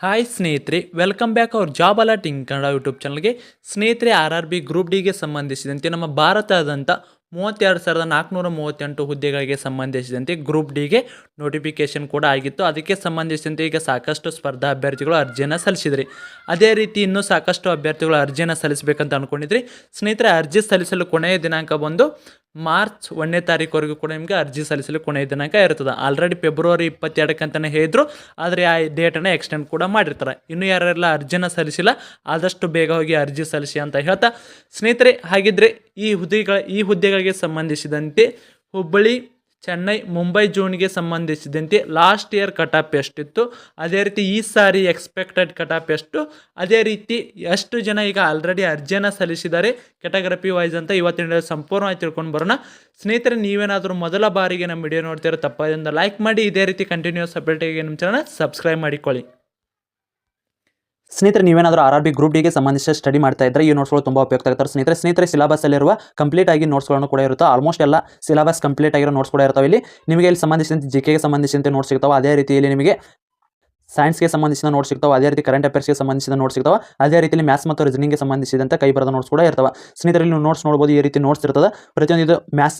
Hi ಸ್ನೇಹಿತರೆ. Welcome back our job alerting Kannada YouTube ಚಾನಲ್ಗೆ ಸ್ನೇಹಿತರೆ ಆರ್ ಆರ್ ಬಿ ಗ್ರೂಪ್ ಡಿಗೆ ಸಂಬಂಧಿಸಿದಂತೆ ನಮ್ಮ ಭಾರತದಾದ್ಯಂತ ಮೂವತ್ತೆರಡು ಸಾವಿರದ ನಾಲ್ಕುನೂರ ಮೂವತ್ತೆಂಟು ಹುದ್ದೆಗಳಿಗೆ ಸಂಬಂಧಿಸಿದಂತೆ ಗ್ರೂಪ್ ಡಿಗೆ ನೋಟಿಫಿಕೇಶನ್ ಕೂಡ ಆಗಿತ್ತು. ಅದಕ್ಕೆ ಸಂಬಂಧಿಸಿದಂತೆ ಈಗ ಸಾಕಷ್ಟು ಸ್ಪರ್ಧಾ ಅಭ್ಯರ್ಥಿಗಳು ಅರ್ಜಿಯನ್ನು ಸಲ್ಲಿಸಿದ್ರಿ. ಅದೇ ರೀತಿ ಇನ್ನೂ ಸಾಕಷ್ಟು ಅಭ್ಯರ್ಥಿಗಳು ಅರ್ಜಿಯನ್ನು ಸಲ್ಲಿಸಬೇಕಂತ ಅಂದ್ಕೊಂಡಿದ್ರಿ ಸ್ನೇಹಿತರೆ, ಅರ್ಜಿ ಸಲ್ಲಿಸಲು ಕೊನೆಯ ದಿನಾಂಕ ಬಂದು ಮಾರ್ಚ್ ಒಂದನೇ ತಾರೀಕುವರೆಗೂ ಕೂಡ ನಿಮಗೆ ಅರ್ಜಿ ಸಲ್ಲಿಸಲು ಕೊನೆಯ ದಿನಾಂಕ ಇರ್ತದೆ ಆಲ್ರೆಡಿ ಫೆಬ್ರವರಿ ಇಪ್ಪತ್ತೆರಡಕ್ಕೆ ಅಂತಲೇ ಹೇಳಿದ್ರು. ಆದರೆ ಆ ಡೇಟನ್ನು ಎಕ್ಸ್ಟೆಂಡ್ ಕೂಡ ಮಾಡಿರ್ತಾರೆ. ಇನ್ನು ಯಾರೆಲ್ಲ ಅರ್ಜಿನ ಸಲ್ಲಿಸಿಲ್ಲ, ಆದಷ್ಟು ಬೇಗ ಹೋಗಿ ಅರ್ಜಿ ಸಲ್ಲಿಸಿ ಅಂತ ಹೇಳ್ತಾ. ಸ್ನೇಹಿತರೆ, ಹಾಗಿದ್ರೆ ಈ ಹುದ್ದೆಗಳ ಈ ಹುದ್ದೆಗಳಿಗೆ ಸಂಬಂಧಿಸಿದಂತೆ ಹುಬ್ಬಳ್ಳಿ, ಚೆನ್ನೈ, ಮುಂಬೈ, ಜೋನ್ಗೆ ಸಂಬಂಧಿಸಿದಂತೆ ಲಾಸ್ಟ್ ಇಯರ್ ಕಟಾಪ್ ಎಷ್ಟಿತ್ತು, ಅದೇ ರೀತಿ ಈ ಸಾರಿ ಎಕ್ಸ್ಪೆಕ್ಟೆಡ್ ಕಟಾಪ್ ಎಷ್ಟು, ಅದೇ ರೀತಿ ಎಷ್ಟು ಜನ ಈಗ ಆಲ್ರೆಡಿ ಅರ್ಜಿಯನ್ನು ಸಲ್ಲಿಸಿದ್ದಾರೆ ಕೆಟಗ್ರಫಿ ವೈಸ್ ಅಂತ ಇವತ್ತಿನ ಸಂಪೂರ್ಣವಾಗಿ ತಿಳ್ಕೊಂಡು ಬರೋಣ. ಸ್ನೇಹಿತರೆ, ನೀವೇನಾದರೂ ಮೊದಲ ಬಾರಿಗೆ ನಮ್ಮ ವಿಡಿಯೋ ನೋಡ್ತಿರೋ ತಪ್ಪದಿಂದ ಲೈಕ್ ಮಾಡಿ, ಇದೇ ರೀತಿ ಕಂಟಿನ್ಯೂಸ್ ಅಪ್ಡೇಟಿಗೆ ನಮ್ಮ ಚಾನಲ್ ಸಬ್ಸ್ಕ್ರೈಬ್ ಮಾಡಿಕೊಳ್ಳಿ. ಸ್ನೇಹಿತರೆ, ನೀವೇನಾದರೂ ಆರ್ ಆರ್ ಬಿ ಗ್ರೂಪ್ ಡಿಗೆ ಸಂಬಂಧಿಸಿದ ಸ್ಟಡಿ ಮಾಡ್ತಾ ಇದ್ದರೆ ಈ ನೋಟ್ಸ್ಗಳು ತುಂಬ ಉಪಯುಕ್ತ ಆಗ್ತಾರೆ ಸ್ನೇಹಿತರೆ ಸ್ನೇಹಿತರೆ ಸಿಲೆಬಸ್ಸಲ್ಲಿರುವ ಕಂಪ್ಲೀಟ್ ಆಗಿ ನೋಟ್ಸ್ಗಳನ್ನು ಕೂಡ ಇರುತ್ತೆ? ಆಲ್ಮೋಸ್ಟ್ ಎಲ್ಲ ಸಿಲಬಸ್ ಕಂಪ್ಲೀಟ್ ಆಗಿರೋ ನೋಟ್ಸ್ ಕೂಡ ಇರ್ತಾವೆ. ಇಲ್ಲಿ ನಿಮಗೆ ಇಲ್ಲಿ ಸಂಬಂಧಿಸಿದಂತೆ ಜಿ ಕೆಗೆ ಸಂಬಂಧಿಸಿದಂತೆ ನೋಟ್ಸ್ ಸಿಗ್ತಾವೆ. ಅದೇ ರೀತಿಯಲ್ಲಿ ನಿಮಗೆ ಸೈನ್ಸ್ಗೆ ಸಂಬಂಧಿಸಿದ ನೋಟ್ಸ್ ಸಿಗ್ತಾವೆ. ಅದೇ ರೀತಿ ಕರೆಂಟ್ ಅಫೇರ್ಸ್ಗೆ ಸಂಬಂಧಿಸಿದ ನೋಟ್ಸ್ ಸಿಗ್ತಾವೆ. ಅದೇ ರೀತಿಯಲ್ಲಿ ಮ್ಯಾಥ್ಸ್ ಮತ್ತು ರೀಸನಿಂಗ್ಗೆ ಸಂಬಂಧಿಸಿದಂತೆ ಕೈ ಬರದ ನೋಟ್ಸ್ ಕೂಡ ಇರ್ತವೆ. ಸ್ನೇಹಿತರೆ ನೀವು ನೋಟ್ಸ್ ನೋಡ್ಬೋದು, ಈ ರೀತಿ ನೋಟ್ಸ್ ಇರ್ತದೆ. ಪ್ರತಿಯೊಂದು ಮ್ಯಾಥ್ಸ್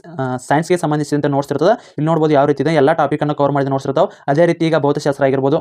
ಸೈನ್ಸ್ಗೆ ಸಂಬಂಧಿಸಿದಂತೆ ನೋಟ್ಸ್ ಇರ್ತದೆ. ಇಲ್ಲಿ ನೋಡ್ಬೋದು ಯಾವ ರೀತಿ ಇದೆ. ಎಲ್ಲ ಟಾಪಿಕನ್ನು ಕವರ್ ಮಾಡಿದ ನೋಟ್ಸ್ ಇರ್ತಾವೆ. ಅದೇ ರೀತಿ ಈಗ ಭೌತಶಾಸ್ತ್ರ ಆಗಿರ್ಬೋದು.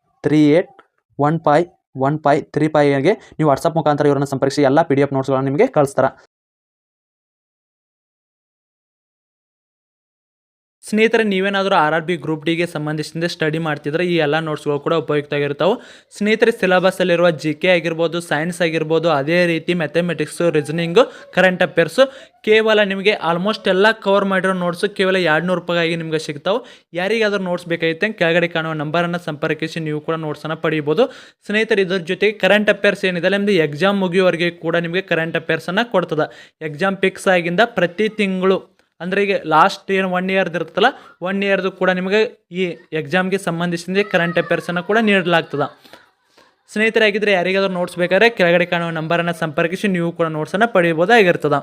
three eight one five one five three ಫೈಗೆ ನೀವು ವಾಟ್ಸಪ್ ಮುಖಾಂತರ ಇವರನ್ನು ಸಂಪರ್ಕಿಸಿ, ಎಲ್ಲ ಪಿ ಡಿ ಎಫ್ ನೋಟ್ಸ್ಗಳನ್ನು ನಿಮಗೆ ಕಳಿಸ್ತಾರೆ. ಸ್ನೇಹಿತರೆ, ನೀವೇನಾದರೂ ಆರ್ ಆರ್ ಬಿ ಗ್ರೂಪ್ ಡಿಗೆ ಸಂಬಂಧಿಸಿದಂತೆ ಸ್ಟಡಿ ಮಾಡ್ತಿದ್ರೆ ಈ ಎಲ್ಲ ನೋಟ್ಸ್ಗಳು ಕೂಡ ಉಪಯುಕ್ತ ಆಗಿರ್ತಾವೆ ಸ್ನೇಹಿತರೆ ಸಿಲೆಬಸ್ಸಲ್ಲಿರುವ ಜಿ ಕೆ ಆಗಿರ್ಬೋದು ಸೈನ್ಸ್ ಆಗಿರ್ಬೋದು, ಅದೇ ರೀತಿ ಮ್ಯಾಥಮೆಟಿಕ್ಸು ರೀಸನಿಂಗು ಕರೆಂಟ್ ಅಫೇರ್ಸು ಕೇವಲ ನಿಮಗೆ ಆಲ್ಮೋಸ್ಟ್ ಎಲ್ಲ ಕವರ್ ಮಾಡಿರೋ ನೋಟ್ಸು ಕೇವಲ ಎರಡು ನೂರು ರೂಪಾಯಿಗೆ ನಿಮಗೆ ಸಿಗ್ತಾವೆ. ಯಾರಿಗಾದ್ರೂ ನೋಟ್ಸ್ ಬೇಕಾಗಿತ್ತೆ ಕೆಳಗಡೆ ಕಾಣುವ ನಂಬರನ್ನು ಸಂಪರ್ಕಿಸಿ ನೀವು ಕೂಡ ನೋಟ್ಸನ್ನು ಪಡೆಯಬಹುದು ಸ್ನೇಹಿತರೆ, ಇದ್ರ ಜೊತೆಗೆ ಕರೆಂಟ್ ಅಫೇರ್ಸ್ ಏನಿದೆ ನಿಮ್ಮದು ಎಕ್ಸಾಮ್ ಮುಗಿಯುವವರೆಗೆ ಕೂಡ ನಿಮಗೆ ಕರೆಂಟ್ ಅಫೇರ್ಸನ್ನು ಕೊಡ್ತದೆ. ಎಕ್ಸಾಮ್ ಫಿಕ್ಸ್ ಆಗಿಂದ ಪ್ರತಿ ತಿಂಗಳು ಅಂದರೆ ಈಗ ಲಾಸ್ಟ್ ಏನು ಒನ್ ಇಯರ್ದು ಇರುತ್ತಲ್ಲ ಒನ್ ಇಯರ್ದು ಕೂಡ ನಿಮಗೆ ಈ ಎಕ್ಸಾಮ್ಗೆ ಸಂಬಂಧಿಸಿದಂತೆ ಕರೆಂಟ್ ಅಫೇರ್ಸನ್ನು ಕೂಡ ನೀಡಲಾಗ್ತದೆ. ಸ್ನೇಹಿತರೆ ಆಗಿದ್ದರೆ ಯಾರಿಗಾದ್ರೂ ನೋಟ್ಸ್ ಬೇಕಾದ್ರೆ ಕೆಳಗಡೆ ಕಾಣುವ ನಂಬರನ್ನು ಸಂಪರ್ಕಿಸಿ ನೀವು ಕೂಡ ನೋಟ್ಸನ್ನು ಪಡೆಯಬಹುದಾಗಿರ್ತದೆ.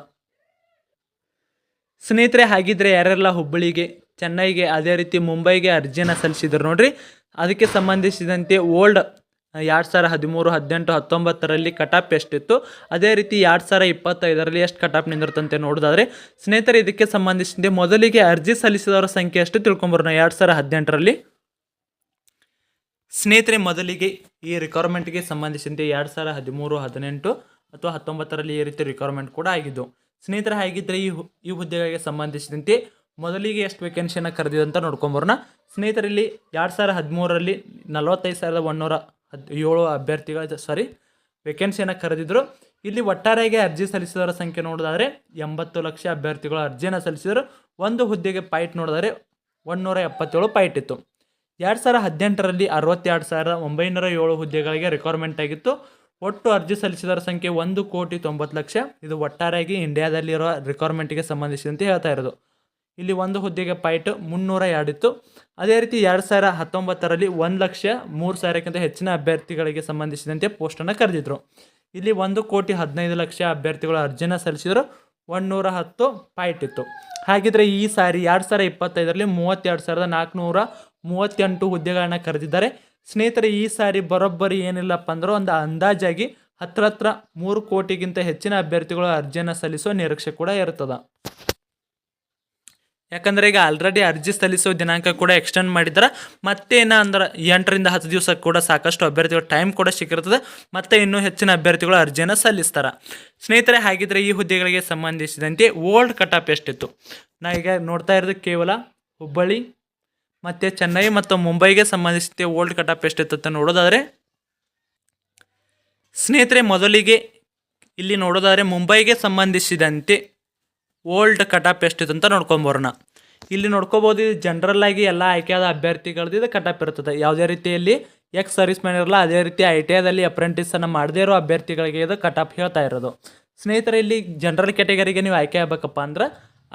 ಸ್ನೇಹಿತರೆ, ಹಾಗಿದ್ರೆ ಯಾರೆಲ್ಲ ಹುಬ್ಬಳ್ಳಿಗೆ, ಚೆನ್ನೈಗೆ ಅದೇ ರೀತಿ ಮುಂಬೈಗೆ ಅರ್ಜಿಯನ್ನು ಸಲ್ಲಿಸಿದ್ರು ನೋಡ್ರಿ, ಅದಕ್ಕೆ ಸಂಬಂಧಿಸಿದಂತೆ ಓಲ್ಡ್ ಎರಡು ಸಾವಿರ ಹದಿಮೂರು, ಹದಿನೆಂಟು, ಹತ್ತೊಂಬತ್ತರಲ್ಲಿ ಕಟಾಪ್ ಎಷ್ಟಿತ್ತು? ಅದೇ ರೀತಿ ಎರಡು ಸಾವಿರ ಇಪ್ಪತ್ತೈದರಲ್ಲಿ ಎಷ್ಟು ಕಟಾಪ್ ನಿಂದಿರುತ್ತಂತೆ ನೋಡೋದಾದ್ರೆ ಸ್ನೇಹಿತರೆ, ಇದಕ್ಕೆ ಸಂಬಂಧಿಸಿದಂತೆ ಮೊದಲಿಗೆ ಅರ್ಜಿ ಸಲ್ಲಿಸಿದವರ ಸಂಖ್ಯೆ ಎಷ್ಟು ತಿಳ್ಕೊಂಬರೋಣ ಎರಡು ಸಾವಿರ ಹದಿನೆಂಟರಲ್ಲಿ. ಸ್ನೇಹಿತರೆ, ಮೊದಲಿಗೆ ಈ ರಿಕ್ವೈರ್ಮೆಂಟ್ಗೆ ಸಂಬಂಧಿಸಿದಂತೆ ಎರಡು ಸಾವಿರ ಹದಿಮೂರು, ಹದಿನೆಂಟು ಅಥವಾ ಹತ್ತೊಂಬತ್ತರಲ್ಲಿ ಈ ರೀತಿ ರಿಕ್ವೈರ್ಮೆಂಟ್ ಕೂಡ ಆಗಿದ್ದು, ಸ್ನೇಹಿತರೆ ಹಾಗಿದ್ದರೆ ಈ ಈ ಹುದ್ದೆಗಳಿಗೆ ಸಂಬಂಧಿಸಿದಂತೆ ಮೊದಲಿಗೆ ಎಷ್ಟು ವೇಕೆನ್ಸಿಯನ್ನು ಕರೆದಿದೆ ಅಂತ ನೋಡ್ಕೊಂಬರೋಣ. ಸ್ನೇಹಿತರಲ್ಲಿ ಎರಡು ಸಾವಿರ ಹದಿಮೂರರಲ್ಲಿ ನಲವತ್ತೈದು ಸಾವಿರದ ಒಂದೂರ ಹದ್ ಏಳು ಅಭ್ಯರ್ಥಿಗಳ ಸಾರಿ ವೇಕೆನ್ಸಿಯನ್ನು ಕರೆದಿದ್ರು. ಇಲ್ಲಿ ಒಟ್ಟಾರೆಯಾಗಿ ಅರ್ಜಿ ಸಲ್ಲಿಸಿದವರ ಸಂಖ್ಯೆ ನೋಡೋದಾದರೆ ಎಂಬತ್ತು ಲಕ್ಷ ಅಭ್ಯರ್ಥಿಗಳು ಅರ್ಜಿಯನ್ನು ಸಲ್ಲಿಸಿದರು. ಒಂದು ಹುದ್ದೆಗೆ ಪೈಟ್ ನೋಡಿದರೆ ಒಂದುನೂರ ಎಪ್ಪತ್ತೇಳು ಪೈಟ್ ಇತ್ತು. ಎರಡು ಸಾವಿರ ಹದಿನೆಂಟರಲ್ಲಿ ಅರವತ್ತೆರಡು ಸಾವಿರದ ಒಂಬೈನೂರ ಏಳು ಹುದ್ದೆಗಳಿಗೆ ರಿಕ್ವೈರ್ಮೆಂಟ್ ಆಗಿತ್ತು. ಒಟ್ಟು ಅರ್ಜಿ ಸಲ್ಲಿಸಿದವರ ಸಂಖ್ಯೆ ಒಂದು ಕೋಟಿ ತೊಂಬತ್ತು ಲಕ್ಷ. ಇದು ಒಟ್ಟಾರೆಯಾಗಿ ಇಂಡಿಯಾದಲ್ಲಿರೋ ರಿಕ್ವೈರ್ಮೆಂಟ್ಗೆ ಸಂಬಂಧಿಸಿದಂತೆ ಹೇಳ್ತಾ ಇರೋದು. ಇಲ್ಲಿ ಒಂದು ಹುದ್ದೆಗೆ ಪಾಯಿಂಟ್ ಮುನ್ನೂರ ಎರಡು ಇತ್ತು ಅದೇ ರೀತಿ ಎರಡು ಸಾವಿರ ಹತ್ತೊಂಬತ್ತರಲ್ಲಿ ಒಂದು ಲಕ್ಷ ಮೂರು ಸಾವಿರಕ್ಕಿಂತ ಹೆಚ್ಚಿನ ಅಭ್ಯರ್ಥಿಗಳಿಗೆ ಸಂಬಂಧಿಸಿದಂತೆ ಪೋಸ್ಟನ್ನು ಕರೆದಿದ್ರು. ಇಲ್ಲಿ ಒಂದು ಕೋಟಿ ಹದಿನೈದು ಲಕ್ಷ ಅಭ್ಯರ್ಥಿಗಳು ಅರ್ಜಿನ ಸಲ್ಲಿಸಿದ್ರು. ಒಂದುನೂರ ಹತ್ತು ಪಾಯಿಂಟ್ ಇತ್ತು. ಹಾಗಿದ್ರೆ ಈ ಸಾರಿ ಎರಡು ಸಾವಿರ ಇಪ್ಪತ್ತೈದರಲ್ಲಿ ಮೂವತ್ತೆರಡು ಸಾವಿರದ ನಾಲ್ಕುನೂರ ಮೂವತ್ತೆಂಟು ಹುದ್ದೆಗಳನ್ನ ಕರೆದಿದ್ದಾರೆ. ಸ್ನೇಹಿತರೆ, ಈ ಸಾರಿ ಬರೋಬ್ಬರಿ ಏನಿಲ್ಲಪ್ಪ ಅಂದ್ರೆ ಒಂದು ಅಂದಾಜಾಗಿ ಹತ್ರ ಹತ್ರ ಮೂರು ಕೋಟಿಗಿಂತ ಹೆಚ್ಚಿನ ಅಭ್ಯರ್ಥಿಗಳು ಅರ್ಜಿಯನ್ನು ಸಲ್ಲಿಸುವ ನಿರೀಕ್ಷೆ ಕೂಡ ಇರ್ತದೆ. ಯಾಕಂದ್ರೆ ಈಗ ಆಲ್ರೆಡಿ ಅರ್ಜಿ ಸಲ್ಲಿಸೋ ದಿನಾಂಕ ಕೂಡ ಎಕ್ಸ್ಟೆಂಡ್ ಮಾಡಿದ್ದಾರೆ ಮತ್ತೇನ ಅಂದ್ರೆ ಎಂಟರಿಂದ ಹತ್ತು ದಿವಸ ಕೂಡ ಸಾಕಷ್ಟು ಅಭ್ಯರ್ಥಿಗಳು ಟೈಮ್ ಕೂಡ ಸಿಕ್ಕಿರ್ತದೆ, ಮತ್ತೆ ಇನ್ನೂ ಹೆಚ್ಚಿನ ಅಭ್ಯರ್ಥಿಗಳು ಅರ್ಜಿಯನ್ನು ಸಲ್ಲಿಸ್ತಾರೆ. ಸ್ನೇಹಿತರೆ, ಹಾಗಿದ್ರೆ ಈ ಹುದ್ದೆಗಳಿಗೆ ಸಂಬಂಧಿಸಿದಂತೆ ಓಲ್ಡ್ ಕಟ್ ಆಫ್ ಎಷ್ಟಿತ್ತು? ನಾ ಈಗ ನೋಡ್ತಾ ಇರೋದು ಕೇವಲ ಹುಬ್ಬಳ್ಳಿ, ಮತ್ತು ಚೆನ್ನೈ ಮತ್ತು ಮುಂಬೈಗೆ ಸಂಬಂಧಿಸಿದಂತೆ ಓಲ್ಡ್ ಕಟ್ ಆಫ್ ಎಷ್ಟಿತ್ತು ಅಂತ ನೋಡೋದಾದರೆ, ಸ್ನೇಹಿತರೆ, ಮೊದಲಿಗೆ ಇಲ್ಲಿ ನೋಡೋದಾದರೆ ಮುಂಬೈಗೆ ಸಂಬಂಧಿಸಿದಂತೆ ಓಲ್ಡ್ ಕಟಪ್ ಎಷ್ಟಿದೆ ಅಂತ ನೋಡ್ಕೊಂಬರೋಣ ಇಲ್ಲಿ ನೋಡ್ಕೋಬೋದು, ಇದು ಜನರಲ್ ಆಗಿ ಎಲ್ಲ ಆಯ್ಕೆಯಾದ ಅಭ್ಯರ್ಥಿಗಳದ್ದು ಇದು ಕಟಪ್ ಇರ್ತದೆ ಯಾವುದೇ ರೀತಿಯಲ್ಲಿ ಎಕ್ಸ್ ಸರ್ವಿಸ್ ಮ್ಯಾನ್ ಇರಲ್ಲ, ಅದೇ ರೀತಿ ಐ ಟಿ ಐದಲ್ಲಿ ಅಪ್ರೆಂಟಿಸನ್ನು ಮಾಡದೇ ಇರೋ ಅಭ್ಯರ್ಥಿಗಳಿಗೆ ಇದು ಕಟ್ ಆಫ್ ಹೇಳ್ತಾ ಇರೋದು. ಸ್ನೇಹಿತರೆ, ಇಲ್ಲಿ ಜನರಲ್ ಕ್ಯಾಟಗರಿಗೆ ನೀವು ಆಯ್ಕೆ ಆಗಬೇಕಪ್ಪ ಅಂದ್ರೆ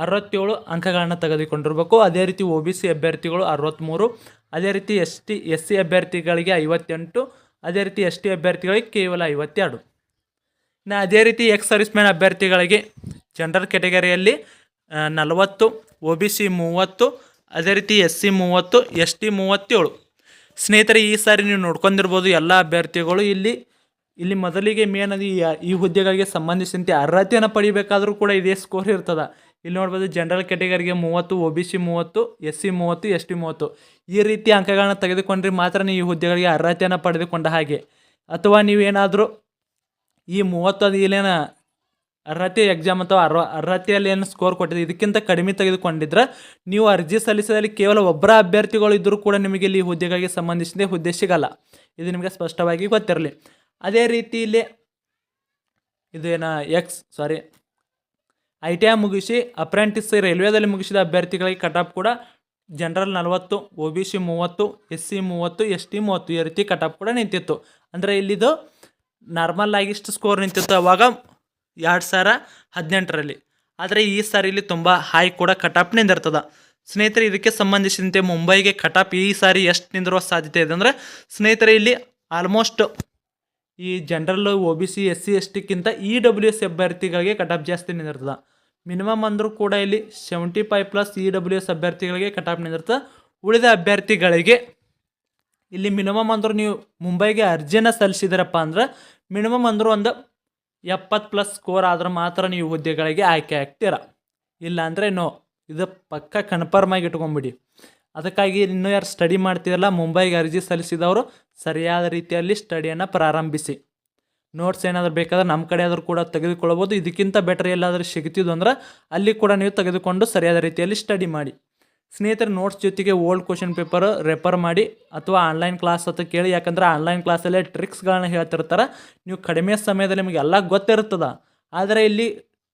ಅರವತ್ತೇಳು ಅಂಕಗಳನ್ನು ತೆಗೆದುಕೊಂಡಿರಬೇಕು. ಅದೇ ರೀತಿ ಒ ಬಿ ಸಿ ಅಭ್ಯರ್ಥಿಗಳು ಅರವತ್ತ್ಮೂರು ಅದೇ ರೀತಿ ಎಸ್ ಟಿ ಎಸ್ ಸಿ ಅಭ್ಯರ್ಥಿಗಳಿಗೆ ಐವತ್ತೆಂಟು, ಅದೇ ರೀತಿ ಎಸ್ ಟಿ ಅಭ್ಯರ್ಥಿಗಳಿಗೆ ಕೇವಲ ಐವತ್ತೆರಡು. ಇನ್ನು ಅದೇ ರೀತಿ ಎಕ್ಸ್ ಸರ್ವಿಸ್ ಮ್ಯಾನ್ ಅಭ್ಯರ್ಥಿಗಳಿಗೆ ಜನರಲ್ ಕ್ಯಾಟಗರಿಯಲ್ಲಿ ನಲವತ್ತು ಒ ಬಿ ಸಿ ಮೂವತ್ತು, ಅದೇ ರೀತಿ ಎಸ್ ಸಿ ಮೂವತ್ತು ಎಸ್ ಟಿ ಮೂವತ್ತೇಳು. ಸ್ನೇಹಿತರೆ, ಈ ಸಾರಿ ನೀವು ನೋಡ್ಕೊಂಡಿರ್ಬೋದು ಎಲ್ಲ ಅಭ್ಯರ್ಥಿಗಳು ಇಲ್ಲಿ ಇಲ್ಲಿ ಮೊದಲಿಗೆ ಮೇನ್ ಅದು ಈ- ಹುದ್ದೆಗಳಿಗೆ ಸಂಬಂಧಿಸಿದಂತೆ ಅರ್ಹತೆಯನ್ನು ಪಡಿಬೇಕಾದರೂ ಕೂಡ ಇದೇ ಸ್ಕೋರ್ ಇರ್ತದೆ. ಇಲ್ಲಿ ನೋಡ್ಬೋದು ಜನರಲ್ ಕ್ಯಾಟಗರಿಗೆ ಮೂವತ್ತು ಒ ಬಿ ಸಿ ಮೂವತ್ತು ಎಸ್ ಸಿ ಮೂವತ್ತು ಎಸ್ ಟಿ ಮೂವತ್ತು. ಈ ರೀತಿ ಅಂಕಗಳನ್ನು ತೆಗೆದುಕೊಂಡ್ರೆ ಮಾತ್ರ ನೀವು ಈ ಹುದ್ದೆಗಳಿಗೆ ಅರ್ಹತೆಯನ್ನು ಪಡೆದುಕೊಂಡ ಹಾಗೆ. ಅಥವಾ ನೀವೇನಾದರೂ ಈ ಮೂವತ್ತು ಅದು ಇಲ್ಲೇನ ಅರ್ಹತೆ ಎಕ್ಸಾಮ್ ಅಥವಾ ಅರ್ಹ ಅರ್ಹತೆಯಲ್ಲಿ ಏನು ಸ್ಕೋರ್ ಕೊಟ್ಟಿದೆ, ಇದಕ್ಕಿಂತ ಕಡಿಮೆ ತೆಗೆದುಕೊಂಡಿದ್ರೆ ನೀವು ಅರ್ಜಿ ಸಲ್ಲಿಸಿದಲ್ಲಿ ಕೇವಲ ಒಬ್ಬರ ಅಭ್ಯರ್ಥಿಗಳು ಇದ್ದರೂ ಕೂಡ ನಿಮಗೆ ಇಲ್ಲಿ ಹುದ್ದೆಗಾಗಿ ಸಂಬಂಧಿಸಿದ ಹುದ್ದೆ ಸಿಗಲ್ಲ. ಇದು ನಿಮಗೆ ಸ್ಪಷ್ಟವಾಗಿ ಗೊತ್ತಿರಲಿ. ಅದೇ ರೀತಿ ಇಲ್ಲಿ ಇದೇನ ex sorry I T I ಮುಗಿಸಿ ಅಪ್ರೆಂಟಿಸ್ ರೈಲ್ವೇದಲ್ಲಿ ಮುಗಿಸಿದ ಅಭ್ಯರ್ಥಿಗಳಿಗೆ ಕಟ್ ಆಫ್ ಕೂಡ ಜನರಲ್ ನಲವತ್ತು ಒ ಬಿ ಸಿ ಮೂವತ್ತು ಎಸ್ ಸಿ ಮೂವತ್ತು ಎಸ್ ಟಿ ಮೂವತ್ತು, ಈ ರೀತಿ ಕಟ್ ಆಫ್ ಕೂಡ ನಿಂತಿತ್ತು. ಅಂದರೆ ಇಲ್ಲಿದು ನಾರ್ಮಲ್ ಆಗಿ ಇಷ್ಟು ಸ್ಕೋರ್ ನಿಂತಿತ್ತು. ಅವಾಗ ಎರಡು ಸಾವಿರ ಹದಿನೆಂಟರಲ್ಲಿ. ಆದರೆ ಈ ಸಾರಿ ಇಲ್ಲಿ ತುಂಬ ಹೈ ಕೂಡ ಕಟಾಪ್ ನಿಂದಿರ್ತದೆ ಸ್ನೇಹಿತರೆ, ಇದಕ್ಕೆ ಸಂಬಂಧಿಸಿದಂತೆ ಮುಂಬೈಗೆ ಕಟಾಪ್ ಈ ಸಾರಿ ಎಷ್ಟು ನಿಂದಿರುವ ಸಾಧ್ಯತೆ ಇದೆ ಅಂದರೆ, ಸ್ನೇಹಿತರೆ, ಇಲ್ಲಿ ಆಲ್ಮೋಸ್ಟ್ ಈ general O B C S C S ಟಿಕ್ಕಿಂತ E W S ಅಭ್ಯರ್ಥಿಗಳಿಗೆ ಕಟಾಪ್ ಜಾಸ್ತಿ ನಿಂದಿರ್ತದೆ ಮಿನಿಮಮ್ ಅಂದರೂ ಕೂಡ ಇಲ್ಲಿ seventy five plus E W S ಅಭ್ಯರ್ಥಿಗಳಿಗೆ ಕಟಾಪ್ ನಿಂದಿರ್ತದೆ ಉಳಿದ ಅಭ್ಯರ್ಥಿಗಳಿಗೆ ಇಲ್ಲಿ ಮಿನಿಮಮ್ ಅಂದರೂ ನೀವು ಮುಂಬೈಗೆ ಅರ್ಜಿಯನ್ನು ಸಲ್ಲಿಸಿದಿರಪ್ಪ ಅಂದ್ರೆ ಮಿನಿಮಮ್ ಅಂದರೂ ಒಂದು ಎಪ್ಪತ್ತು ಪ್ಲಸ್ ಸ್ಕೋರ್ ಆದ್ರೆ ಮಾತ್ರ ನೀವು ಹುದ್ದೆಗಳಿಗೆ ಆಯ್ಕೆ ಆಗ್ತೀರ? ಇಲ್ಲಾಂದರೆ ನೋ ಇದು ಪಕ್ಕ ಕನ್ಫರ್ಮ್ ಆಗಿ ಇಟ್ಕೊಂಬಿಡಿ ಅದಕ್ಕಾಗಿ ಇನ್ನೂ ಯಾರು ಸ್ಟಡಿ ಮಾಡ್ತಿರಲ್ಲ, ಮುಂಬೈಗೆ ಅರ್ಜಿ ಸಲ್ಲಿಸಿದವರು, ಸರಿಯಾದ ರೀತಿಯಲ್ಲಿ ಸ್ಟಡಿಯನ್ನು ಪ್ರಾರಂಭಿಸಿ. ನೋಟ್ಸ್ ಏನಾದರೂ ಬೇಕಾದ್ರೆ ನಮ್ಮ ಕಡೆ ಆದರೂ ಕೂಡ ತೆಗೆದುಕೊಳ್ಬೋದು. ಇದಕ್ಕಿಂತ ಬೆಟರ್ ಎಲ್ಲಾದರೂ ಸಿಗ್ತಿದ್ದು ಅಂದ್ರೆ ಅಲ್ಲಿ ಕೂಡ ನೀವು ತೆಗೆದುಕೊಂಡು ಸರಿಯಾದ ರೀತಿಯಲ್ಲಿ ಸ್ಟಡಿ ಮಾಡಿ. ಸ್ನೇಹಿತರ ನೋಟ್ಸ್ ಜೊತೆಗೆ ಓಲ್ಡ್ ಕ್ವಶನ್ ಪೇಪರ್ ರೆಫರ್ ಮಾಡಿ ಅಥವಾ ಆನ್ಲೈನ್ ಕ್ಲಾಸ್ ಅಂತ ಕೇಳಿ. ಯಾಕಂದ್ರೆ ಆನ್ಲೈನ್ ಕ್ಲಾಸಲ್ಲೇ ಟ್ರಿಕ್ಸ್ಗಳನ್ನ ಹೇಳ್ತಿರ್ತಾರೆ. ನೀವು ಕಡಿಮೆ ಸಮಯದಲ್ಲಿ ನಿಮಗೆ ಎಲ್ಲ ಗೊತ್ತಿರ್ತದೆ. ಆದರೆ ಇಲ್ಲಿ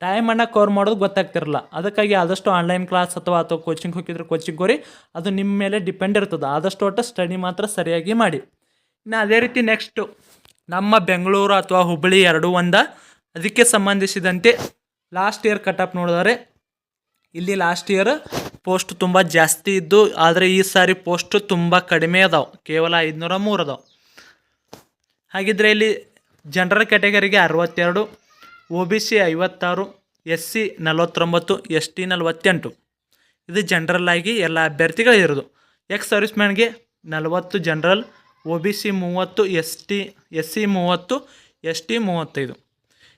ಟೈಮನ್ನು ಕವರ್ ಮಾಡೋದು ಗೊತ್ತಾಗ್ತಿರಲ್ಲ. ಅದಕ್ಕಾಗಿ ಆದಷ್ಟು ಆನ್ಲೈನ್ ಕ್ಲಾಸ್ ಅಥವಾ ಅಥವಾ ಕೋಚಿಂಗ್ ಹೋಗಿದ್ರೆ ಕೋಚಿಂಗ್ ಹೋರಿ ಅದು ನಿಮ್ಮ ಮೇಲೆ ಡಿಪೆಂಡ್ ಇರ್ತದೆ. ಆದಷ್ಟು ಒಟ್ಟು ಸ್ಟಡಿ ಮಾತ್ರ ಸರಿಯಾಗಿ ಮಾಡಿ. ಇನ್ನು ಅದೇ ರೀತಿ ನೆಕ್ಸ್ಟು ನಮ್ಮ ಬೆಂಗಳೂರು ಅಥವಾ ಹುಬ್ಬಳ್ಳಿ ಎರಡೂ ಒಂದ. ಅದಕ್ಕೆ ಸಂಬಂಧಿಸಿದಂತೆ ಲಾಸ್ಟ್ ಇಯರ್ ಕಟ್ ಆಫ್ ನೋಡಿದರೆ. ಇಲ್ಲಿ ಲಾಸ್ಟ್ ಇಯರ್ ಪೋಸ್ಟ್ ತುಂಬ ಜಾಸ್ತಿ ಇದ್ದು, ಆದರೆ ಈ ಸಾರಿ ಪೋಸ್ಟ್ ತುಂಬ ಕಡಿಮೆ ಅದಾವೆ. ಕೇವಲ ಐದುನೂರ ಮೂರು ಅದಾವೆ. ಹಾಗಿದ್ರೆ ಇಲ್ಲಿ ಜನರಲ್ ಕ್ಯಾಟಗರಿಗೆ ಅರವತ್ತೆರಡು, ಒ ಬಿ ಸಿ ಐವತ್ತಾರು, ಎಸ್ ಸಿ ನಲವತ್ತೊಂಬತ್ತು, ಎಸ್ ಟಿ ನಲವತ್ತೆಂಟು. ಇದು ಜನರಲ್ ಆಗಿ ಎಲ್ಲ ಅಭ್ಯರ್ಥಿಗಳಿರೋದು ಎಕ್ಸ್ ಸರ್ವಿಸ್ ಮ್ಯಾನ್ಗೆ ನಲವತ್ತು ಜನರಲ್, ಒ ಬಿ ಸಿ ಮೂವತ್ತು, ಎಸ್ ಟಿ, ಎಸ್ ಸಿ ಮೂವತ್ತು, ಎಸ್ ಟಿ ಮೂವತ್ತೈದು.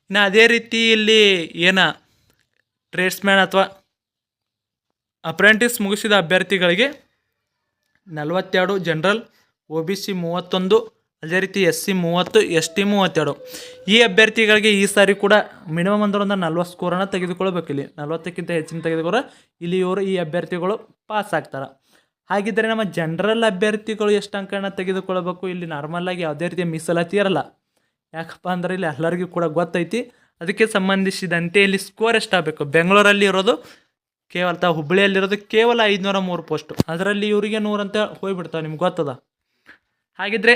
ಇನ್ನು ಅದೇ ರೀತಿ ಇಲ್ಲಿ ಏನ ಟ್ರೇಡ್ಸ್ಮ್ಯಾನ್ ಅಥವಾ ಅಪ್ರೆಂಟಿಸ್ ಮುಗಿಸಿದ ಅಭ್ಯರ್ಥಿಗಳಿಗೆ ನಲವತ್ತೆರಡು ಜನರಲ್, ಒ ಬಿ ಸಿ ಮೂವತ್ತೊಂದು ಅದೇ ರೀತಿ ಎಸ್ ಸಿ ಮೂವತ್ತು, ಎಸ್ ಟಿ ಮೂವತ್ತೆರಡು. ಈ ಅಭ್ಯರ್ಥಿಗಳಿಗೆ ಈ ಸಾರಿ ಕೂಡ ಮಿನಿಮಮ್ ಅಂದ್ರೆ ಒಂದು ನಲ್ವತ್ತು ಸ್ಕೋರನ್ನು ತೆಗೆದುಕೊಳ್ಬೇಕು ಇಲ್ಲಿ. ನಲವತ್ತಕ್ಕಿಂತ ಹೆಚ್ಚಿನ ತೆಗೆದುಕೊಂಡ್ರೆ ಇಲ್ಲಿ ಇವರು ಈ ಅಭ್ಯರ್ಥಿಗಳು ಪಾಸ್ ಆಗ್ತಾರೆ. ಹಾಗಿದ್ದರೆ ನಮ್ಮ ಜನರಲ್ ಅಭ್ಯರ್ಥಿಗಳು ಎಷ್ಟು ಅಂಕನ ತೆಗೆದುಕೊಳ್ಬೇಕು? ಇಲ್ಲಿ ನಾರ್ಮಲ್ಲಾಗಿ ಯಾವುದೇ ರೀತಿಯ ಮೀಸಲಾತಿ ಇರಲ್ಲ. ಯಾಕಪ್ಪ ಅಂದ್ರೆ ಇಲ್ಲಿ ಎಲ್ಲರಿಗೂ ಕೂಡ ಗೊತ್ತೈತಿ. ಅದಕ್ಕೆ ಸಂಬಂಧಿಸಿದಂತೆ ಇಲ್ಲಿ ಸ್ಕೋರ್ ಎಷ್ಟಾಗಬೇಕು ಬೆಂಗಳೂರಲ್ಲಿ ಇರೋದು ಕೇವಲ ತಾ ಹುಬ್ಬಳ್ಳಿಯಲ್ಲಿರೋದು ಕೇವಲ ಐದುನೂರ ಮೂರು ಪೋಸ್ಟು ಅದರಲ್ಲಿ ಇವರಿಗೆ ನೂರಂತ ಹೋಗ್ಬಿಡ್ತಾವೆ ನಿಮ್ಗೆ ಗೊತ್ತದ? ಹಾಗಿದ್ರೆ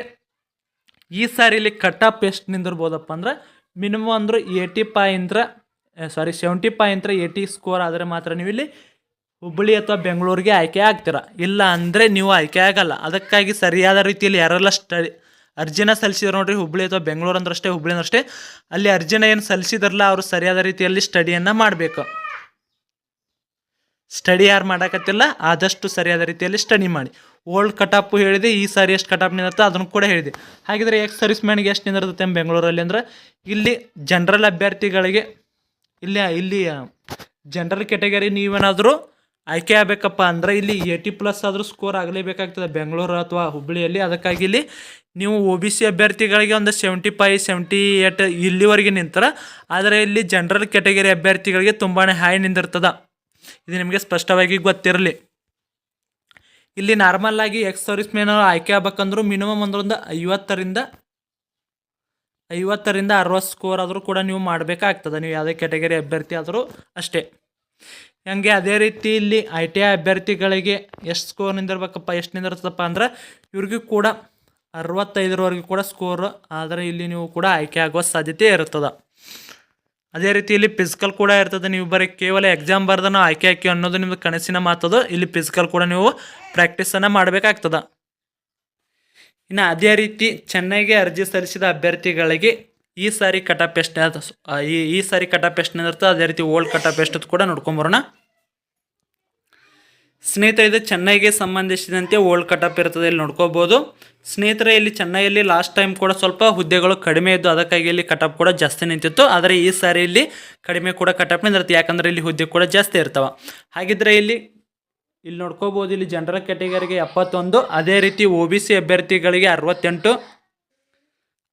ಈ ಸಾರಿ ಇಲ್ಲಿ ಕಟ್ ಆಫ್ ಎಷ್ಟು ನಿಂದಿರ್ಬೋದಪ್ಪ ಅಂದ್ರೆ ಮಿನಿಮಮ್ ಅಂದ್ರೆ ಏಯ್ಟಿ ಇಂದ್ರ ಸಾರಿ ಸೆವೆಂಟಿ ಫೈ ಇಂತ್ರ ಏಯ್ಟಿ ಸ್ಕೋರ್ ಆದರೆ ಮಾತ್ರ ನೀವು ಇಲ್ಲಿ ಹುಬ್ಬಳ್ಳಿ ಅಥವಾ ಬೆಂಗಳೂರಿಗೆ ಆಯ್ಕೆ ಆಗ್ತೀರ. ಇಲ್ಲ ಅಂದರೆ ನೀವು ಆಯ್ಕೆ ಆಗಲ್ಲ. ಅದಕ್ಕಾಗಿ ಸರಿಯಾದ ರೀತಿಯಲ್ಲಿ ಯಾರೆಲ್ಲ ಸ್ಟಡಿ, ಅರ್ಜಿನ ಸಲ್ಲಿಸಿದ್ರು ನೋಡ್ರಿ, ಹುಬ್ಬಳ್ಳಿ ಅಥವಾ ಬೆಂಗಳೂರು ಅಂದ್ರಷ್ಟೇ ಹುಬ್ಬಳ್ಳಿ ಅಂದ್ರಷ್ಟೇ ಅಲ್ಲಿ ಅರ್ಜಿನ ಏನು ಸಲ್ಲಿಸಿದ್ರಲ್ಲ, ಅವರು ಸರಿಯಾದ ರೀತಿಯಲ್ಲಿ ಸ್ಟಡಿಯನ್ನು ಮಾಡಬೇಕು. ಸ್ಟಡಿ ಯಾರು ಮಾಡಕತ್ತಿಲ್ಲ, ಆದಷ್ಟು ಸರಿಯಾದ ರೀತಿಯಲ್ಲಿ ಸ್ಟಡಿ ಮಾಡಿ. ಓಲ್ಡ್ ಕಟಾಪ್ ಹೇಳಿದೆ, ಈ ಸಾರಿ ಎಷ್ಟು ಕಟಾಪ್ ನಿಂದಿರುತ್ತೆ ಅದನ್ನು ಕೂಡ ಹೇಳಿದೆ. ಹಾಗಿದ್ರೆ ಎಕ್ಸ್ ಸರ್ವಿಸ್ ಮ್ಯಾನ್ಗೆ ಎಷ್ಟು ನಿಂದಿರುತ್ತೆ ಬೆಂಗಳೂರಲ್ಲಿ ಅಂದ್ರೆ, ಇಲ್ಲಿ ಜನರಲ್ ಅಭ್ಯರ್ಥಿಗಳಿಗೆ, ಇಲ್ಲಿ ಇಲ್ಲಿ ಜನರಲ್ ಕೆಟಗರಿ ನೀವೇನಾದರೂ ಆಯ್ಕೆ ಆಗಬೇಕಪ್ಪ ಅಂದರೆ, ಇಲ್ಲಿ ಏಯ್ಟಿ ಪ್ಲಸ್ ಆದರೂ ಸ್ಕೋರ್ ಆಗಲೇಬೇಕಾಗ್ತದೆ. ಬೆಂಗಳೂರು ಅಥವಾ ಹುಬ್ಬಳ್ಳಿಯಲ್ಲಿ. ಅದಕ್ಕಾಗಿ ಇಲ್ಲಿ ನೀವು ಒ ಬಿ ಸಿ ಅಭ್ಯರ್ಥಿಗಳಿಗೆ ಒಂದು ಸೆವೆಂಟಿ ಫೈ ಸೆವೆಂಟಿ ಏಟ್ ಇಲ್ಲಿವರೆಗೆ ನಿಂತರ, ಆದರೆ ಇಲ್ಲಿ ಜನರಲ್ ಕೆಟಗರಿ ಅಭ್ಯರ್ಥಿಗಳಿಗೆ ತುಂಬಾ ಹೈ ನಿಂದಿರ್ತದೆ. ಇದು ನಿಮಗೆ ಸ್ಪಷ್ಟವಾಗಿ ಗೊತ್ತಿರಲಿ. ಇಲ್ಲಿ ನಾರ್ಮಲ್ ಆಗಿ ಎಕ್ಸ್ ಸರ್ವಿಸ್ ಮ್ಯಾನ್ ಆಯ್ಕೆ ಆಗ್ಬೇಕಂದ್ರೂ ಮಿನಿಮಮ್ ಅಂದ್ರೊಂದು ಐವತ್ತರಿಂದ ಐವತ್ತರಿಂದ ಅರವತ್ತು ಸ್ಕೋರ್ ಆದರೂ ಕೂಡ ನೀವು ಮಾಡಬೇಕಾಗ್ತದೆ. ನೀವು ಯಾವುದೇ ಕ್ಯಾಟಗರಿ ಅಭ್ಯರ್ಥಿ ಆದರೂ ಅಷ್ಟೇ. ಹಂಗೆ ಅದೇ ರೀತಿ ಇಲ್ಲಿ ಐ ಟಿ ಐ ಅಭ್ಯರ್ಥಿಗಳಿಗೆ ಎಷ್ಟು ಸ್ಕೋರ್ ನಿಂದಿರ್ಬೇಕಪ್ಪ, ಎಷ್ಟು ನಿಂದಿರ್ತದಪ್ಪ ಅಂದ್ರೆ ಇವ್ರಿಗೂ ಕೂಡ ಅರವತ್ತೈದರವರೆಗೂ ಕೂಡ ಸ್ಕೋರ್ ಆದರೆ ಇಲ್ಲಿ ನೀವು ಕೂಡ ಆಯ್ಕೆ ಆಗುವ ಸಾಧ್ಯತೆ ಇರ್ತದೆ ಅದೇ ರೀತಿ ಇಲ್ಲಿ ಫಿಸಿಕಲ್ ಕೂಡ ಇರ್ತದೆ. ನೀವು ಬರೀ ಕೇವಲ ಎಕ್ಸಾಮ್ ಬರ್ದನ ಆಯ್ಕೆ ಆಯ್ಕೆ ಅನ್ನೋದು ನಿಮ್ದು ಕನಸಿನ ಮಾತದ. ಇಲ್ಲಿ ಫಿಸಿಕಲ್ ಕೂಡ ನೀವು ಪ್ರಾಕ್ಟೀಸನ್ನು ಮಾಡಬೇಕಾಗ್ತದೆ. ಇನ್ನು ಅದೇ ರೀತಿ ಚೆನ್ನೈಗೆ ಅರ್ಜಿ ಸಲ್ಲಿಸಿದ ಅಭ್ಯರ್ಥಿಗಳಿಗೆ ಈ ಸಾರಿ ಕಟಾಪ್ ಎಷ್ಟು ಈ ಸಾರಿ ಕಟಾಪ್ ಎಷ್ಟು ಇರ್ತದೆ ಅದೇ ರೀತಿ ಓಲ್ಡ್ ಕಟಾಪ್ ಎಷ್ಟು ಕೂಡ ನೋಡ್ಕೊಂಬರೋಣ ಸ್ನೇಹಿತರೆ, ಇದು ಚೆನ್ನೈಗೆ ಸಂಬಂಧಿಸಿದಂತೆ ಓಲ್ಡ್ ಕಟಪ್ ಇರ್ತದೆ ಇಲ್ಲಿ ನೋಡ್ಕೋಬೋದು. ಸ್ನೇಹಿತರೆ, ಇಲ್ಲಿ ಚೆನ್ನೈಯಲ್ಲಿ ಲಾಸ್ಟ್ ಟೈಮ್ ಕೂಡ ಸ್ವಲ್ಪ ಹುದ್ದೆಗಳು ಕಡಿಮೆ ಇದ್ದು ಅದಕ್ಕಾಗಿ ಇಲ್ಲಿ ಕಟಪ್ ಕೂಡ ಜಾಸ್ತಿ ನಿಂತಿತ್ತು. ಆದರೆ ಈ ಸಾರಿ ಇಲ್ಲಿ ಕಡಿಮೆ ಕೂಡ ಕಟಪ್ ನಿಂದಿರುತ್ತೆ ಯಾಕಂದರೆ ಇಲ್ಲಿ ಹುದ್ದೆ ಕೂಡ ಜಾಸ್ತಿ ಇರ್ತವೆ. ಹಾಗಿದ್ರೆ ಇಲ್ಲಿ ಇಲ್ಲಿ ನೋಡ್ಕೋಬೋದು, ಇಲ್ಲಿ ಜನರಲ್ ಕ್ಯಾಟಗರಿಗೆ ಎಪ್ಪತ್ತೊಂದು. ಅದೇ ರೀತಿ ಒ ಬಿ ಸಿ ಅಭ್ಯರ್ಥಿಗಳಿಗೆ ಅರವತ್ತೆಂಟು.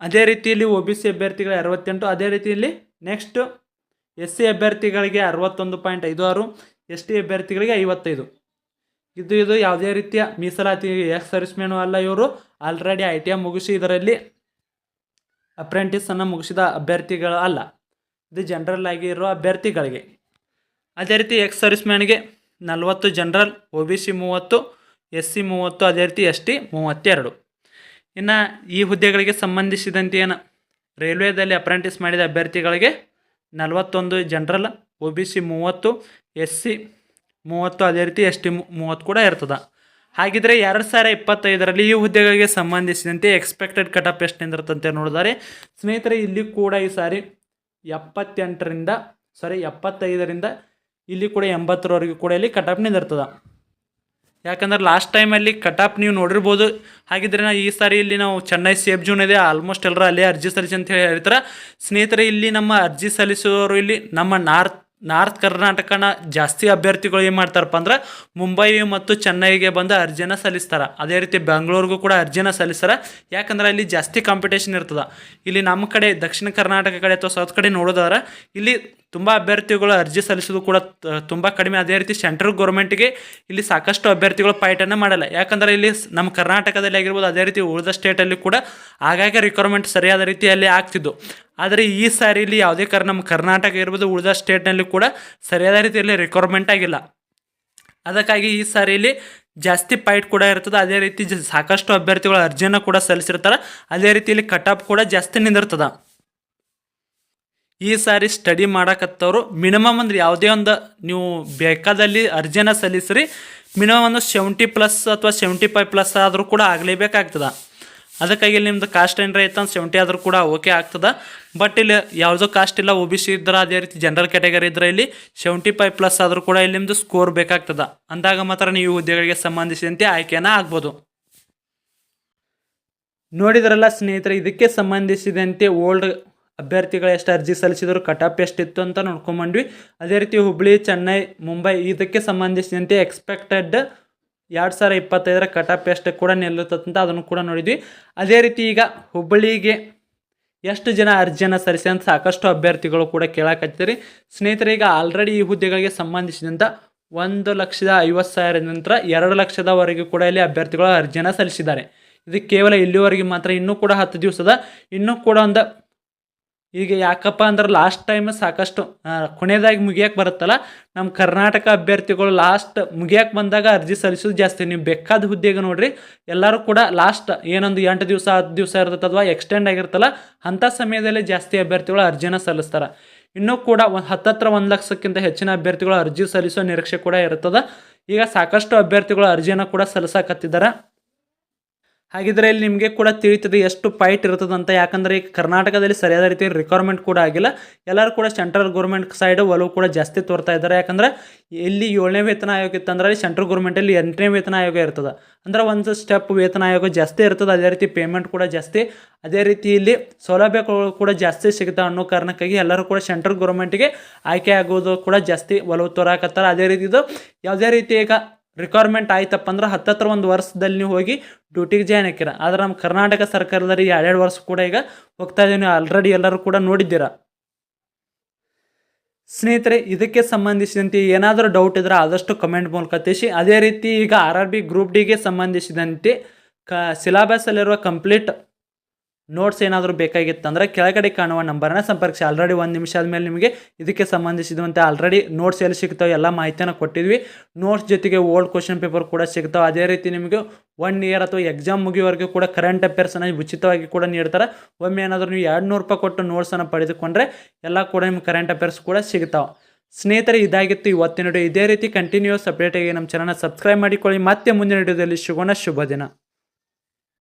ಅದೇ ರೀತಿಯಲ್ಲಿ ಒ ಬಿ ಸಿ ಅಭ್ಯರ್ಥಿಗಳಿಗೆ ಅರವತ್ತೆಂಟು. ಅದೇ ರೀತಿಯಲ್ಲಿ ನೆಕ್ಸ್ಟ್ ಎಸ್ ಸಿ ಅಭ್ಯರ್ಥಿಗಳಿಗೆ ಅರವತ್ತೊಂದು ಪಾಯಿಂಟ್ ಐದು ಆರು. ಎಸ್ ಟಿ ಅಭ್ಯರ್ಥಿಗಳಿಗೆ ಐವತ್ತೈದು. ಇದು ಇದು ಯಾವುದೇ ರೀತಿಯ ಮೀಸಲಾತಿ ಎಕ್ಸ್ ಸರ್ವಿಸ್ಮೇನು ಅಲ್ಲ ಇವರು. ಆಲ್ರೆಡಿ ಐ ಟಿ ಐ ಮುಗಿಸಿ ಇದರಲ್ಲಿ ಅಪ್ರೆಂಟಿಸನ್ನು ಮುಗಿಸಿದ ಅಭ್ಯರ್ಥಿಗಳು ಅಲ್ಲ. ಇದು ಜನರಲ್ ಆಗಿ ಇರುವ ಅಭ್ಯರ್ಥಿಗಳಿಗೆ. ಅದೇ ರೀತಿ ಎಕ್ಸ್ ಸರ್ವಿಸ್ಮ್ಯಾನ್ಗೆ ನಲವತ್ತು ಜನರಲ್ ಒ ಬಿ ಸಿ ಮೂವತ್ತು ಎಸ್ ಸಿ ಮೂವತ್ತು, ಅದೇ ರೀತಿ ಎಸ್ ಟಿ ಮೂವತ್ತೆರಡು. ಇನ್ನು ಈ ಹುದ್ದೆಗಳಿಗೆ ಸಂಬಂಧಿಸಿದಂತೆ ಏನು? ರೈಲ್ವೇದಲ್ಲಿ ಅಪ್ರೆಂಟಿಸ್ ಮಾಡಿದ ಅಭ್ಯರ್ಥಿಗಳಿಗೆ ನಲವತ್ತೊಂದು ಜನರಲ್ ಒ ಬಿ ಸಿ ಮೂವತ್ತು ಎಸ್ ಸಿ ಮೂವತ್ತು ಅದೇ ರೀತಿ ಎಸ್ ಟಿ ಮೂವತ್ತು ಕೂಡ ಇರ್ತದೆ. ಹಾಗಿದ್ರೆ ಎರಡು ಸಾವಿರ ಇಪ್ಪತ್ತೈದರಲ್ಲಿ ಈ ಹುದ್ದೆಗಳಿಗೆ ಸಂಬಂಧಿಸಿದಂತೆ ಎಕ್ಸ್ಪೆಕ್ಟೆಡ್ ಕಟಪ್ ಎಷ್ಟು ನಿಂದಿರ್ತಂತೆ ನೋಡಿದರೆ, ಸ್ನೇಹಿತರೆ, ಇಲ್ಲಿ ಕೂಡ ಈ ಸಾರಿ ಎಪ್ಪತ್ತೆಂಟರಿಂದ ಸಾರಿ ಎಪ್ಪತ್ತೈದರಿಂದ ಇಲ್ಲಿ ಕೂಡ ಎಂಬತ್ತರವರೆಗೂ ಕೂಡ ಇಲ್ಲಿ ಕಟ್ ಕಟಪ್ ನಿಂದಿರ್ತದೆ. ಯಾಕಂದ್ರೆ ಲಾಸ್ಟ್ ಟೈಮಲ್ಲಿ ಕಟಾಪ್ ನೀವು ನೋಡಿರ್ಬೋದು. ಹಾಗಿದ್ರೆ ನಾವು ಈ ಸಾರಿ ಇಲ್ಲಿ ನಾವು ಚೆನ್ನೈ ಸೇಫ್ ಜೂನ್ ಇದೆ ಆಲ್ಮೋಸ್ಟ್ ಎಲ್ಲರೂ ಅಲ್ಲೇ ಅರ್ಜಿ ಸಲ್ಲಿಸಿ ಅಂತ ಹೇಳಿ ಹೇಳ್ತಾರೆ. ಸ್ನೇಹಿತರೆ, ಇಲ್ಲಿ ನಮ್ಮ ಅರ್ಜಿ ಸಲ್ಲಿಸುವವರು ಇಲ್ಲಿ ನಮ್ಮ ನಾರ್ತ್ ನಾರ್ತ್ ಕರ್ನಾಟಕನ ಜಾಸ್ತಿ ಅಭ್ಯರ್ಥಿಗಳು ಏನು ಮಾಡ್ತಾರಪ್ಪ ಅಂದ್ರೆ ಮುಂಬೈ ಮತ್ತು ಚೆನ್ನೈಗೆ ಬಂದು ಅರ್ಜಿನ ಸಲ್ಲಿಸ್ತಾರೆ. ಅದೇ ರೀತಿ ಬೆಂಗಳೂರಿಗೂ ಕೂಡ ಅರ್ಜಿನ ಸಲ್ಲಿಸ್ತಾರೆ. ಯಾಕಂದ್ರೆ ಅಲ್ಲಿ ಜಾಸ್ತಿ ಕಾಂಪಿಟೇಷನ್ ಇರ್ತದೆ. ಇಲ್ಲಿ ನಮ್ಮ ಕಡೆ ದಕ್ಷಿಣ ಕರ್ನಾಟಕ ಕಡೆ ಅಥವಾ ಸೌತ್ ಕಡೆ ನೋಡೋದಾದ್ರೆ ಇಲ್ಲಿ ತುಂಬ ಅಭ್ಯರ್ಥಿಗಳು ಅರ್ಜಿ ಸಲ್ಲಿಸೋದು ಕೂಡ ತುಂಬ ಕಡಿಮೆ. ಅದೇ ರೀತಿ ಸೆಂಟ್ರಲ್ ಗೌರ್ಮೆಂಟ್ಗೆ ಇಲ್ಲಿ ಸಾಕಷ್ಟು ಅಭ್ಯರ್ಥಿಗಳು ಫೈಟನ್ನು ಮಾಡಲ್ಲ. ಯಾಕಂದರೆ ಇಲ್ಲಿ ನಮ್ಮ ಕರ್ನಾಟಕದಲ್ಲಿ ಆಗಿರ್ಬೋದು, ಅದೇ ರೀತಿ ಉಳಿದ ಸ್ಟೇಟಲ್ಲಿ ಕೂಡ ಆಗಾಗ ರಿಕ್ವೈರ್ಮೆಂಟ್ ಸರಿಯಾದ ರೀತಿಯಲ್ಲಿ ಆಗ್ತಿದ್ದು. ಆದರೆ ಈ ಸಾರಿ ಇಲ್ಲಿ ಯಾವುದೇ ಕಾರಣ ನಮ್ಮ ಕರ್ನಾಟಕ ಇರ್ಬೋದು ಉಳಿದ ಸ್ಟೇಟ್ನಲ್ಲಿ ಕೂಡ ಸರಿಯಾದ ರೀತಿಯಲ್ಲಿ ರಿಕ್ವೈರ್ಮೆಂಟ್ ಆಗಿಲ್ಲ. ಅದಕ್ಕಾಗಿ ಈ ಸಾರಿಯಲ್ಲಿ ಜಾಸ್ತಿ ಪೈಟ್ ಕೂಡ ಇರ್ತದೆ. ಅದೇ ರೀತಿ ಸಾಕಷ್ಟು ಅಭ್ಯರ್ಥಿಗಳು ಅರ್ಜಿಯನ್ನು ಕೂಡ ಸಲ್ಲಿಸಿರ್ತಾರೆ. ಅದೇ ರೀತಿ ಇಲ್ಲಿ ಕಟಾಪ್ ಕೂಡ ಜಾಸ್ತಿ ನಿಂದಿರ್ತದೆ. ಈ ಸಾರಿ ಸ್ಟಡಿ ಮಾಡಕತ್ತವರು ಮಿನಿಮಮ್ ಅಂದ್ರೆ ಯಾವುದೇ ಒಂದು ನೀವು ಬೇಕಾದಲ್ಲಿ ಅರ್ಜಿನ ಸಲ್ಲಿಸ್ರಿ. ಮಿನಿಮಮ್ ಒಂದು ಸೆವೆಂಟಿ ಪ್ಲಸ್ ಅಥವಾ ಸೆವೆಂಟಿ ಫೈವ್ ಪ್ಲಸ್ ಆದರೂ ಕೂಡ ಆಗಲೇಬೇಕಾಗ್ತದೆ. ಅದಕ್ಕಾಗಿ ನಿಮ್ದು ಕಾಸ್ಟ್ ಏನರ ಐತೆ ಅಂತ ಸೆವೆಂಟಿ ಆದರೂ ಕೂಡ ಓಕೆ ಆಗ್ತದೆ. ಬಟ್ ಇಲ್ಲಿ ಯಾವುದೋ ಕಾಸ್ಟ್ ಇಲ್ಲ ಒ ಬಿ ಸಿ ಇದ್ರೆ ಅದೇ ರೀತಿ ಜನರಲ್ ಕ್ಯಾಟಗರಿ ಇದ್ರೆ ಇಲ್ಲಿ ಸೆವೆಂಟಿ ಫೈವ್ ಪ್ಲಸ್ ಆದರೂ ಕೂಡ ಇಲ್ಲಿ ನಿಮ್ಮದು ಸ್ಕೋರ್ ಬೇಕಾಗ್ತದೆ. ಅಂದಾಗ ಮಾತ್ರ ನೀವು ಹುದ್ದೆಗಳಿಗೆ ಸಂಬಂಧಿಸಿದಂತೆ ಆಯ್ಕೆಯನ್ನು ಆಗ್ಬೋದು. ನೋಡಿದ್ರಲ್ಲ ಸ್ನೇಹಿತರೆ, ಇದಕ್ಕೆ ಸಂಬಂಧಿಸಿದಂತೆ ಓಲ್ಡ್ ಅಭ್ಯರ್ಥಿಗಳು ಎಷ್ಟು ಅರ್ಜಿ ಸಲ್ಲಿಸಿದ್ರು ಆಫ್ ಎಷ್ಟಿತ್ತು ಅಂತ ನೋಡ್ಕೊಂಬಂಡ್ವಿ ಅದೇ ರೀತಿ ಹುಬ್ಳಿ, ಚೆನ್ನೈ, ಮುಂಬೈ ಇದಕ್ಕೆ ಸಂಬಂಧಿಸಿದಂತೆ ಎಕ್ಸ್ಪೆಕ್ಟೆಡ್ ಎರಡು ಸಾವಿರ ಇಪ್ಪತ್ತೈದರ ಕಟಾಪ್ ಎಷ್ಟು ಕೂಡ ನಿಲ್ಲುತ್ತಂತ ಅದನ್ನು ಕೂಡ ನೋಡಿದ್ವಿ. ಅದೇ ರೀತಿ ಈಗ ಹುಬ್ಬಳ್ಳಿಗೆ ಎಷ್ಟು ಜನ ಅರ್ಜಿಯನ್ನು ಸಲ್ಲಿಸಿ ಅಂತ ಸಾಕಷ್ಟು ಅಭ್ಯರ್ಥಿಗಳು ಕೂಡ ಕೇಳಕತ್ತೀರಿ ಸ್ನೇಹಿತರೆ, ಈಗ ಆಲ್ರೆಡಿ ಈ ಹುದ್ದೆಗಳಿಗೆ ಸಂಬಂಧಿಸಿದಂಥ ಒಂದು ಲಕ್ಷದ ಐವತ್ತು ಸಾವಿರ ನಂತರ ಎರಡು ಲಕ್ಷದವರೆಗೂ ಕೂಡ ಇಲ್ಲಿ ಅಭ್ಯರ್ಥಿಗಳು ಅರ್ಜಿಯನ್ನು ಸಲ್ಲಿಸಿದ್ದಾರೆ. ಇದು ಕೇವಲ ಇಲ್ಲಿವರೆಗೆ ಮಾತ್ರ, ಇನ್ನೂ ಕೂಡ ಹತ್ತು ದಿವಸದ, ಇನ್ನೂ ಕೂಡ ಒಂದು ಈಗ ಯಾಕಪ್ಪ ಅಂದ್ರೆ ಲಾಸ್ಟ್ ಟೈಮ್ ಸಾಕಷ್ಟು ಕೊನೆಯದಾಗಿ ಮುಗಿಯಕ್ಕೆ ಬರುತ್ತಲ್ಲ ನಮ್ಮ ಕರ್ನಾಟಕ ಅಭ್ಯರ್ಥಿಗಳು ಲಾಸ್ಟ್ ಮುಗಿಯಕ್ಕೆ ಬಂದಾಗ ಅರ್ಜಿ ಸಲ್ಲಿಸೋದು ಜಾಸ್ತಿ. ನೀವು ಬೇಕಾದ ಹುದ್ದೆಗೆ ನೋಡ್ರಿ, ಎಲ್ಲರೂ ಕೂಡ ಲಾಸ್ಟ್ ಏನೊಂದು ಎಂಟು ದಿವಸ, ಹತ್ತು ದಿವಸ ಇರ್ತದೆ ಅಥವಾ ಎಕ್ಸ್ಟೆಂಡ್ ಆಗಿರ್ತಲ್ಲ, ಅಂಥ ಸಮಯದಲ್ಲೇ ಜಾಸ್ತಿ ಅಭ್ಯರ್ಥಿಗಳು ಅರ್ಜಿನ ಸಲ್ಲಿಸ್ತಾರೆ. ಇನ್ನೂ ಕೂಡ ಒಂದು ಹತ್ತತ್ರ ಒಂದು ಲಕ್ಷಕ್ಕಿಂತ ಹೆಚ್ಚಿನ ಅಭ್ಯರ್ಥಿಗಳು ಅರ್ಜಿ ಸಲ್ಲಿಸೋ ನಿರೀಕ್ಷೆ ಕೂಡ ಇರ್ತದೆ. ಈಗ ಸಾಕಷ್ಟು ಅಭ್ಯರ್ಥಿಗಳು ಅರ್ಜಿಯನ್ನು ಕೂಡ ಸಲ್ಲಿಸಕತ್ತಿದ್ದಾರೆ ಹಾಗಿದ್ರೆ ಇಲ್ಲಿ ನಿಮಗೆ ಕೂಡ ತಿಳಿತದೆ ಎಷ್ಟು ಫೈಟ್ ಇರ್ತದೆ ಅಂತ. ಯಾಕಂದರೆ ಈಗ ಕರ್ನಾಟಕದಲ್ಲಿ ಸರಿಯಾದ ರೀತಿ ರಿಕ್ವೈರ್ಮೆಂಟ್ ಕೂಡ ಆಗಿಲ್ಲ. ಎಲ್ಲರೂ ಕೂಡ ಸೆಂಟ್ರಲ್ ಗೌರ್ಮೆಂಟ್ ಸೈಡ್ ಒಲವು ಕೂಡ ಜಾಸ್ತಿ ತೋರ್ತಾ ಇದ್ದಾರೆ. ಯಾಕಂದ್ರೆ ಇಲ್ಲಿ ಏಳನೇ ವೇತನ ಆಯೋಗ ಇತ್ತಂದ್ರೆ ಅಲ್ಲಿ ಸೆಂಟ್ರಲ್ ಗೌರ್ಮೆಂಟಲ್ಲಿ ಎಂಟನೇ ವೇತನ ಆಯೋಗ ಇರ್ತದೆ. ಅಂದ್ರೆ ಒಂದು ಸ್ಟೆಪ್ ವೇತನ ಆಯೋಗ ಜಾಸ್ತಿ ಇರ್ತದೆ. ಅದೇ ರೀತಿ ಪೇಮೆಂಟ್ ಕೂಡ ಜಾಸ್ತಿ. ಅದೇ ರೀತಿ ಇಲ್ಲಿ ಸೌಲಭ್ಯಗಳು ಕೂಡ ಜಾಸ್ತಿ ಸಿಗುತ್ತೆ ಅನ್ನೋ ಕಾರಣಕ್ಕಾಗಿ ಎಲ್ಲರೂ ಕೂಡ ಸೆಂಟ್ರಲ್ ಗೌರ್ಮೆಂಟಿಗೆ ಆಯ್ಕೆ ಆಗೋದು ಕೂಡ ಜಾಸ್ತಿ ಒಲವು ತೋರಾಕತ್ತಾರೆ. ಅದೇ ರೀತಿ ಇದು ಯಾವುದೇ ರೀತಿ ಈಗ ರಿಕ್ವೈರ್ಮೆಂಟ್ ಆಯ್ತಪ್ಪ ಅಂದ್ರೆ ಹತ್ತತ್ರ ಒಂದು ವರ್ಷದಲ್ಲಿ ನೀವು ಹೋಗಿ ಡ್ಯೂಟಿಗೆ ಜಾಯ್ನ್ ಹಾಕಿರ ಆದ್ರೆ ನಮ್ಮ ಕರ್ನಾಟಕ ಸರ್ಕಾರದಲ್ಲಿ ಎರಡೆರಡು ವರ್ಷ ಕೂಡ ಈಗ ಹೋಗ್ತಾ ಇದ್ದೀವಿ ನೀವು ಆಲ್ರೆಡಿ ಎಲ್ಲರೂ ಕೂಡ ನೋಡಿದ್ದೀರ. ಸ್ನೇಹಿತರೆ, ಇದಕ್ಕೆ ಸಂಬಂಧಿಸಿದಂತೆ ಏನಾದರೂ ಡೌಟ್ ಇದ್ರೆ ಆದಷ್ಟು ಕಮೆಂಟ್ ಮೂಲಕ ತಿಳಿಸಿ. ಅದೇ ರೀತಿ ಈಗ ಆರ್ ಆರ್ ಬಿ ಗ್ರೂಪ್ ಡಿಗೆ ಸಂಬಂಧಿಸಿದಂತೆ ಕ ಸಿಲಾಬಸಲ್ಲಿರುವ ಕಂಪ್ಲೀಟ್ ನೋಟ್ಸ್ ಏನಾದರೂ ಬೇಕಾಗಿತ್ತಂದ್ರೆ ಕೆಳಗಡೆ ಕಾಣುವ ನಂಬರನ್ನ ಸಂಪರ್ಕಿಸಿ. ಆಲ್ರೆಡಿ ಒಂದು ನಿಮಿಷ ಆದಮೇಲೆ ನಿಮಗೆ ಇದಕ್ಕೆ ಸಂಬಂಧಿಸಿದಂತೆ ಆಲ್ರೆಡಿ ನೋಟ್ಸ್ ಎಲ್ಲಿ ಸಿಗ್ತಾವೆ ಎಲ್ಲ ಮಾಹಿತಿಯನ್ನು ಕೊಟ್ಟಿದ್ವಿ. ನೋಟ್ಸ್ ಜೊತೆಗೆ ಓಲ್ಡ್ ಕ್ವಶನ್ ಪೇಪರ್ ಕೂಡ ಸಿಗ್ತಾವೆ ಅದೇ ರೀತಿ ನಿಮಗೆ ಒನ್ ಇಯರ್ ಅಥವಾ ಎಕ್ಸಾಮ್ ಮುಗಿಯುವವರೆಗೂ ಕೂಡ ಕರೆಂಟ್ ಅಫೇರ್ಸನ್ನು ಉಚಿತವಾಗಿ ಕೂಡ ನೀಡ್ತಾರೆ. ಒಮ್ಮೆ ಏನಾದರೂ ನೀವು ಎರಡು ನೂರು ರೂಪಾಯಿ ಕೊಟ್ಟು ನೋಟ್ಸನ್ನು ಪಡೆದುಕೊಂಡ್ರೆ ಎಲ್ಲ ಕೂಡ ನಿಮ್ಗೆ ಕರೆಂಟ್ ಅಫೇರ್ಸ್ ಕೂಡ ಸಿಗ್ತಾವೆ ಸ್ನೇಹಿತರೆ, ಇದಾಗಿತ್ತು ಇವತ್ತಿನ ಇದೇ ರೀತಿ ಕಂಟಿನ್ಯೂಸ್ ಅಪ್ಡೇಟಾಗಿ ನಮ್ಮ ಚಾನಲ್ನ ಸಬ್ಸ್ಕ್ರೈಬ್ ಮಾಡಿಕೊಳ್ಳಿ. ಮತ್ತೆ ಮುಂದಿನ ವಿಡಿಯೋದಲ್ಲಿ ಸಿಗೋಣ. ಶುಭ ದಿನ.